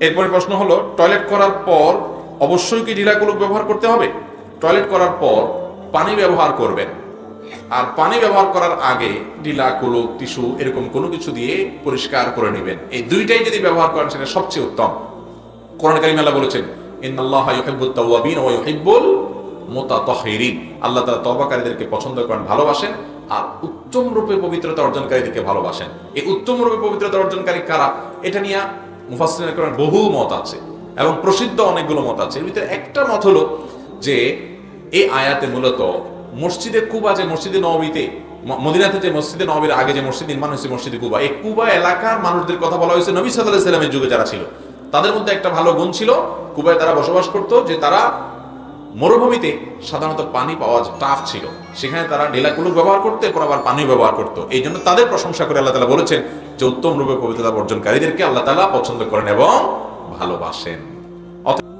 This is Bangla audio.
এরপরে প্রশ্ন হলো, টয়লেট করার পর অবশ্যই কি ঢিলাকুলুক ব্যবহার করতে হবে? টয়লেট করার পর পানি ব্যবহার করবেন। আর পানি ব্যবহার করার আগে ঢিলা কুলুক টিস্যু এরকম কোনো কিছু দিয়ে পরিষ্কার করে নেবেন। এই দুইটাই যদি ব্যবহার করেন, সেটা সবচেয়ে উত্তম। কোরআন কারিম আল্লাহ বলেছেন আল্লাহ তাআলা তওবাকারীদেরকে পছন্দ করেন, ভালোবাসেন, আর উত্তম রূপে পবিত্রতা অর্জনকারীদেরকে ভালোবাসেন। এই উত্তম রূপে পবিত্রতা অর্জনকারী কারা? এটা নিয়ে করেন বহু মত আছে এবং প্রসিদ্ধ অনেকগুলো মত আছে। এর ভিতরে একটা মত হলো যে এই আয়াতে মূলত মসজিদে কুবা যে মসজিদে নবীতে মদিনাতে যে মসজিদে নবীর আগে যে মসজিদ নির্মাণ হয়েছে মসজিদে কুবা, এই কুবা এলাকার মানুষদের কথা বলা হয়েছে নবী সাল্লাহ সাল্লামের যুগে যারা ছিল। তাদের মধ্যে একটা ভালো গুণ ছিল, কুবায় তারা বসবাস করতো যে তারা মরুভূমিতে সাধারণত পানি পাওয়া টাফ ছিল। সেখানে তারা ডেলাকুলুক ব্যবহার করতে, এরপর আবার পানি ব্যবহার করতো। এই জন্য তাদের প্রশংসা করে আল্লাহ তালা বলেছেন যে উত্তম রূপে পবিত্রতা বর্জনকারীদেরকে আল্লাহ তালা পছন্দ করেন এবং ভালোবাসেন। অত-